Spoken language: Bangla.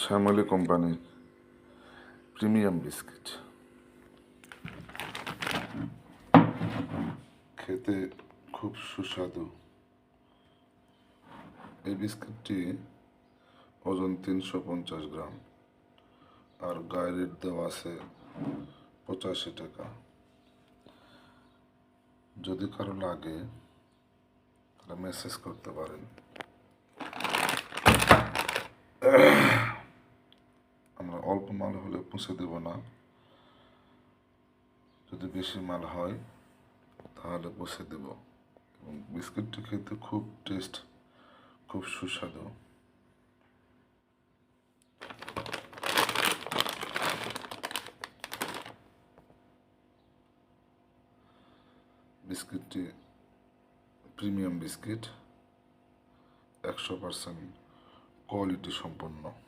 শ্যামলী কোম্পানির প্রিমিয়াম বিস্কিট। খেতে খুব সুস্বাদু। এই বিস্কিটটি ওজন তিনশো পঞ্চাশ গ্রাম আর গায়ে রেট দেওয়া আছে পঁচাশি টাকা। যদি কারও লাগে, তাহলে মেসেজ করতে পারেন। মাল হলে পৌঁছে দেব না। যদি বেশি মাল হয়, তাহলে পৌঁছে দেব। এবং বিস্কিটটি খেতে খুব টেস্ট, খুব সুস্বাদু। বিস্কিটটি প্রিমিয়াম বিস্কিট, একশো পার্সেন্ট কোয়ালিটি সম্পন্ন।